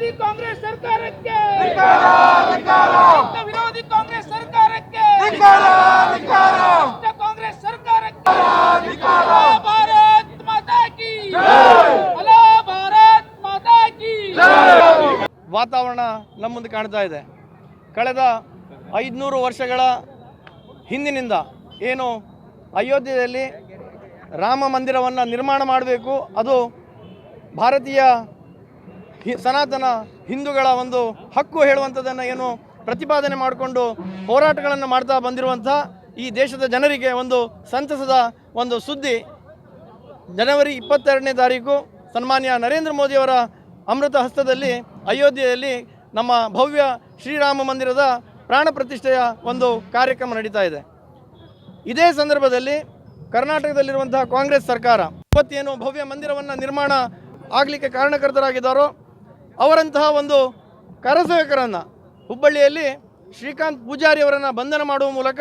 ವಿರೋಧಿ ಕಾಂಗ್ರೆಸ್ ಸರ್ಕಾರಕ್ಕೆ! ವಿರೋಧಿ ಕಾಂಗ್ರೆಸ್ ಸರ್ಕಾರಕ್ಕೆ! ಕಾಂಗ್ರೆಸ್ ಸರ್ಕಾರಕ್ಕೆ! ಭಾರತ್ ಮಾತಾ ಹಲೋ ಭಾರತ್ ಮಾತಾ ವಾತಾವರಣ ನಮ್ಮ ಮುಂದೆ ಕಾಣ್ತಾ ಇದೆ. ಕಳೆದ ಐದುನೂರು ವರ್ಷಗಳ ಹಿಂದಿನಿಂದ ಏನು ಅಯೋಧ್ಯೆಯಲ್ಲಿ ರಾಮ ಮಂದಿರವನ್ನು ನಿರ್ಮಾಣ ಮಾಡಬೇಕು, ಅದು ಭಾರತೀಯ ಸನಾತನ ಹಿಂದೂಗಳ ಒಂದು ಹಕ್ಕು ಹೇಳುವಂಥದ್ದನ್ನು ಏನು ಪ್ರತಿಪಾದನೆ ಮಾಡಿಕೊಂಡು ಹೋರಾಟಗಳನ್ನು ಮಾಡ್ತಾ ಬಂದಿರುವಂಥ ಈ ದೇಶದ ಜನರಿಗೆ ಒಂದು ಸಂತಸದ ಒಂದು ಸುದ್ದಿ. ಜನವರಿ ಇಪ್ಪತ್ತೆರಡನೇ ತಾರೀಕು ಸನ್ಮಾನ್ಯ ನರೇಂದ್ರ ಮೋದಿಯವರ ಅಮೃತ ಹಸ್ತದಲ್ಲಿ ಅಯೋಧ್ಯೆಯಲ್ಲಿ ನಮ್ಮ ಭವ್ಯ ಶ್ರೀರಾಮ ಮಂದಿರದ ಪ್ರಾಣ ಪ್ರತಿಷ್ಠೆಯ ಒಂದು ಕಾರ್ಯಕ್ರಮ ನಡೀತಾ ಇದೆ. ಇದೇ ಸಂದರ್ಭದಲ್ಲಿ ಕರ್ನಾಟಕದಲ್ಲಿರುವಂತಹ ಕಾಂಗ್ರೆಸ್ ಸರ್ಕಾರ ಇವತ್ತೇನು ಭವ್ಯ ಮಂದಿರವನ್ನು ನಿರ್ಮಾಣ ಆಗಲಿಕ್ಕೆ ಕಾರಣಕರ್ತರಾಗಿದ್ದಾರೋ ಅವರಂತಹ ಒಂದು ಕರಸೇವಕರನ್ನು ಹುಬ್ಬಳ್ಳಿಯಲ್ಲಿ ಶ್ರೀಕಾಂತ್ ಪೂಜಾರಿ ಅವರನ್ನು ಬಂಧನ ಮಾಡುವ ಮೂಲಕ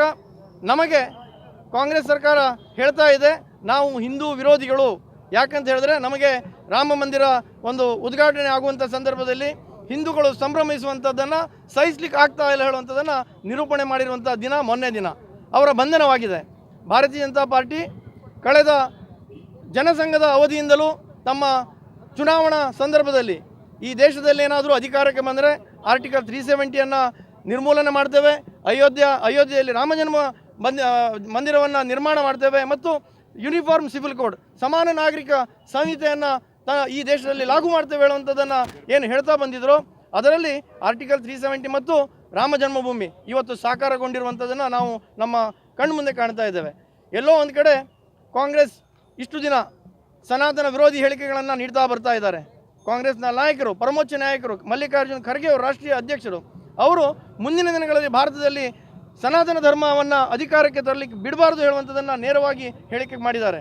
ನಮಗೆ ಕಾಂಗ್ರೆಸ್ ಸರ್ಕಾರ ಹೇಳ್ತಾ ಇದೆ. ನಾವು ಹಿಂದೂ ವಿರೋಧಿಗಳು. ಯಾಕಂತ ಹೇಳಿದ್ರೆ ನಮಗೆ ರಾಮ ಮಂದಿರ ಒಂದು ಉದ್ಘಾಟನೆ ಆಗುವಂಥ ಸಂದರ್ಭದಲ್ಲಿ ಹಿಂದೂಗಳು ಸಂಭ್ರಮಿಸುವಂಥದ್ದನ್ನು ಸಹಿಸ್ಲಿಕ್ಕೆ ಆಗ್ತಾ ಇಲ್ಲ ಹೇಳುವಂಥದ್ದನ್ನು ನಿರೂಪಣೆ ಮಾಡಿರುವಂಥ ದಿನ ಮೊನ್ನೆ ದಿನ. ಅವರ ಬಂಧನವಾಗಿದೆ. ಭಾರತೀಯ ಜನತಾ ಪಾರ್ಟಿ ಕಳೆದ ಜನಸಂಘದ ಅವಧಿಯಿಂದಲೂ ತಮ್ಮ ಚುನಾವಣಾ ಸಂದರ್ಭದಲ್ಲಿ ಈ ದೇಶದಲ್ಲಿ ಏನಾದರೂ ಅಧಿಕಾರಕ್ಕೆ ಬಂದರೆ ಆರ್ಟಿಕಲ್ ತ್ರೀ ಸೆವೆಂಟಿಯನ್ನು ನಿರ್ಮೂಲನೆ ಮಾಡ್ತೇವೆ. ಅಯೋಧ್ಯೆ, ಅಯೋಧ್ಯೆಯಲ್ಲಿ ರಾಮಜನ್ಮ ಮಂದಿ ಮಂದಿರವನ್ನು ನಿರ್ಮಾಣ ಮಾಡ್ತೇವೆ ಮತ್ತು ಯೂನಿಫಾರ್ಮ್ ಸಿವಿಲ್ ಕೋಡ್ ಸಮಾನ ನಾಗರಿಕ ಸಂಹಿತೆಯನ್ನು ಈ ದೇಶದಲ್ಲಿ ಲಾಗು ಮಾಡ್ತೇವೆ ಹೇಳುವಂಥದ್ದನ್ನು ಏನು ಹೇಳ್ತಾ ಬಂದಿದ್ರು, ಅದರಲ್ಲಿ ಆರ್ಟಿಕಲ್ ತ್ರೀ ಸೆವೆಂಟಿ ಮತ್ತು ರಾಮ ಜನ್ಮಭೂಮಿ ಇವತ್ತು ಸಾಕಾರಗೊಂಡಿರುವಂಥದ್ದನ್ನು ನಾವು ನಮ್ಮ ಕಣ್ಮುಂದೆ ಕಾಣ್ತಾ ಇದ್ದೇವೆ. ಎಲ್ಲೋ ಒಂದು ಕಡೆ ಕಾಂಗ್ರೆಸ್ ಇಷ್ಟು ದಿನ ಸನಾತನ ವಿರೋಧಿ ಹೇಳಿಕೆಗಳನ್ನು ನೀಡ್ತಾ ಬರ್ತಾ ಇದ್ದಾರೆ. ಕಾಂಗ್ರೆಸ್ನ ನಾಯಕರು, ಪರಮೋಚ್ಚ ನಾಯಕರು, ಮಲ್ಲಿಕಾರ್ಜುನ್ ಖರ್ಗೆ ಅವರು ರಾಷ್ಟ್ರೀಯ ಅಧ್ಯಕ್ಷರು, ಅವರು ಮುಂದಿನ ದಿನಗಳಲ್ಲಿ ಭಾರತದಲ್ಲಿ ಸನಾತನ ಧರ್ಮವನ್ನು ಅಧಿಕಾರಕ್ಕೆ ತರಲಿಕ್ಕೆ ಬಿಡಬಾರ್ದು ಹೇಳುವಂಥದ್ದನ್ನು ನೇರವಾಗಿ ಹೇಳಿಕೆ ಮಾಡಿದ್ದಾರೆ.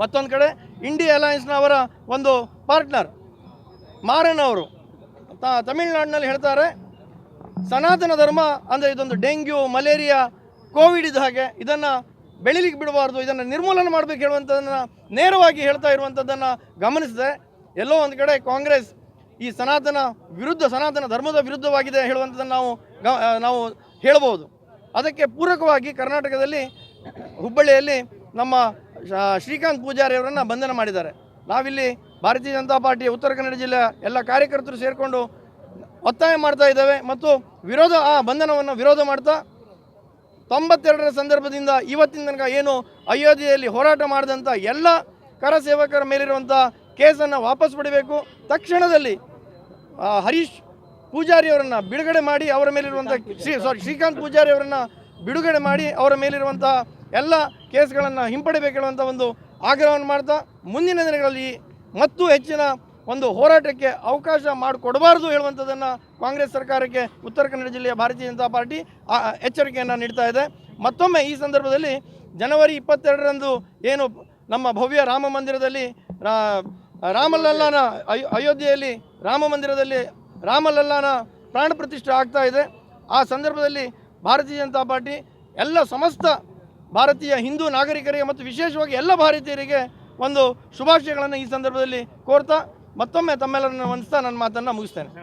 ಮತ್ತೊಂದು ಕಡೆ ಇಂಡಿಯಾ ಅಲಯನ್ಸ್ನ ಅವರ ಒಂದು ಪಾರ್ಟ್ನರ್ ಮಾರನ್ ಅವರು ತಮಿಳುನಾಡಿನಲ್ಲಿ ಹೇಳ್ತಾರೆ, ಸನಾತನ ಧರ್ಮ ಅಂದರೆ ಇದೊಂದು ಡೆಂಗ್ಯೂ, ಮಲೇರಿಯಾ, ಕೋವಿಡ್ ಇದ್ದ ಹಾಗೆ ಇದನ್ನು ಬೆಳಿಲಿಕ್ಕೆ ಬಿಡಬಾರ್ದು, ಇದನ್ನು ನಿರ್ಮೂಲನೆ ಮಾಡಬೇಕು ಹೇಳುವಂಥದ್ದನ್ನು ನೇರವಾಗಿ ಹೇಳ್ತಾ ಇರುವಂಥದ್ದನ್ನು ಗಮನಿಸಿದೆ. ಎಲ್ಲೋ ಒಂದು ಕಡೆ ಕಾಂಗ್ರೆಸ್ ಈ ಸನಾತನ ವಿರುದ್ಧ, ಸನಾತನ ಧರ್ಮದ ವಿರುದ್ಧವಾಗಿದೆ ಹೇಳುವಂಥದ್ದನ್ನು ನಾವು ನಾವು ಹೇಳಬಹುದು. ಅದಕ್ಕೆ ಪೂರಕವಾಗಿ ಕರ್ನಾಟಕದಲ್ಲಿ ಹುಬ್ಬಳ್ಳಿಯಲ್ಲಿ ನಮ್ಮ ಶ್ರೀಕಾಂತ್ ಪೂಜಾರಿಯವರನ್ನು ಬಂಧನ ಮಾಡಿದ್ದಾರೆ. ನಾವಿಲ್ಲಿ ಭಾರತೀಯ ಜನತಾ ಪಾರ್ಟಿ ಉತ್ತರ ಕನ್ನಡ ಜಿಲ್ಲೆಯ ಎಲ್ಲ ಕಾರ್ಯಕರ್ತರು ಸೇರಿಕೊಂಡು ಒತ್ತಾಯ ಮಾಡ್ತಾ ಇದ್ದೇವೆ ಮತ್ತು ವಿರೋಧ, ಆ ಬಂಧನವನ್ನು ವಿರೋಧ ಮಾಡ್ತಾ ತೊಂಬತ್ತೆರಡರ ಸಂದರ್ಭದಿಂದ ಇವತ್ತಿನ ತನಕ ಏನು ಅಯೋಧ್ಯೆಯಲ್ಲಿ ಹೋರಾಟ ಮಾಡಿದಂಥ ಎಲ್ಲ ಕರ ಸೇವಕರ ಮೇಲಿರುವಂಥ ಕೇಸನ್ನು ವಾಪಸ್ ಪಡಿಬೇಕು. ತಕ್ಷಣದಲ್ಲಿ ಹರೀಶ್ ಪೂಜಾರಿ ಅವರನ್ನು ಬಿಡುಗಡೆ ಮಾಡಿ ಅವರ ಮೇಲಿರುವಂಥ ಶ್ರೀ ಸಾರಿ ಶ್ರೀಕಾಂತ್ ಪೂಜಾರಿ ಅವರನ್ನು ಬಿಡುಗಡೆ ಮಾಡಿ ಅವರ ಮೇಲಿರುವಂಥ ಎಲ್ಲ ಕೇಸ್ಗಳನ್ನು ಹಿಂಪಡಿಬೇಕು ಹೇಳುವಂಥ ಒಂದು ಆಗ್ರಹವನ್ನು ಮಾಡ್ತಾ, ಮುಂದಿನ ದಿನಗಳಲ್ಲಿ ಮತ್ತು ಹೆಚ್ಚಿನ ಒಂದು ಹೋರಾಟಕ್ಕೆ ಅವಕಾಶ ಮಾಡಿಕೊಡಬಾರ್ದು ಹೇಳುವಂಥದ್ದನ್ನು ಕಾಂಗ್ರೆಸ್ ಸರ್ಕಾರಕ್ಕೆ ಉತ್ತರ ಕನ್ನಡ ಜಿಲ್ಲೆಯ ಭಾರತೀಯ ಜನತಾ ಪಾರ್ಟಿ ಎಚ್ಚರಿಕೆಯನ್ನು ನೀಡ್ತಾ ಇದೆ. ಮತ್ತೊಮ್ಮೆ ಈ ಸಂದರ್ಭದಲ್ಲಿ ಜನವರಿ ಇಪ್ಪತ್ತೆರಡರಂದು ಏನು ನಮ್ಮ ಭವ್ಯ ರಾಮ ಮಂದಿರದಲ್ಲಿ ರಾಮಲಲ್ಲಾನ ಅಯೋ, ಅಯೋಧ್ಯೆಯಲ್ಲಿ, ರಾಮ ಮಂದಿರದಲ್ಲಿ ರಾಮಲಲ್ಲಾನ ಪ್ರಾಣ ಪ್ರತಿಷ್ಠೆ ಆಗ್ತಾ ಇದೆ. ಆ ಸಂದರ್ಭದಲ್ಲಿ ಭಾರತೀಯ ಜನತಾ ಪಾರ್ಟಿ ಎಲ್ಲ ಸಮಸ್ತ ಭಾರತೀಯ ಹಿಂದೂ ನಾಗರಿಕರಿಗೆ ಮತ್ತು ವಿಶೇಷವಾಗಿ ಎಲ್ಲ ಭಾರತೀಯರಿಗೆ ಒಂದು ಶುಭಾಶಯಗಳನ್ನು ಈ ಸಂದರ್ಭದಲ್ಲಿ ಕೋರ್ತಾ ಮತ್ತೊಮ್ಮೆ ತಮ್ಮೆಲ್ಲರನ್ನು ವಂದಿಸ್ತಾ ನನ್ನ ಮಾತನ್ನು ಮುಗಿಸ್ತೇನೆ.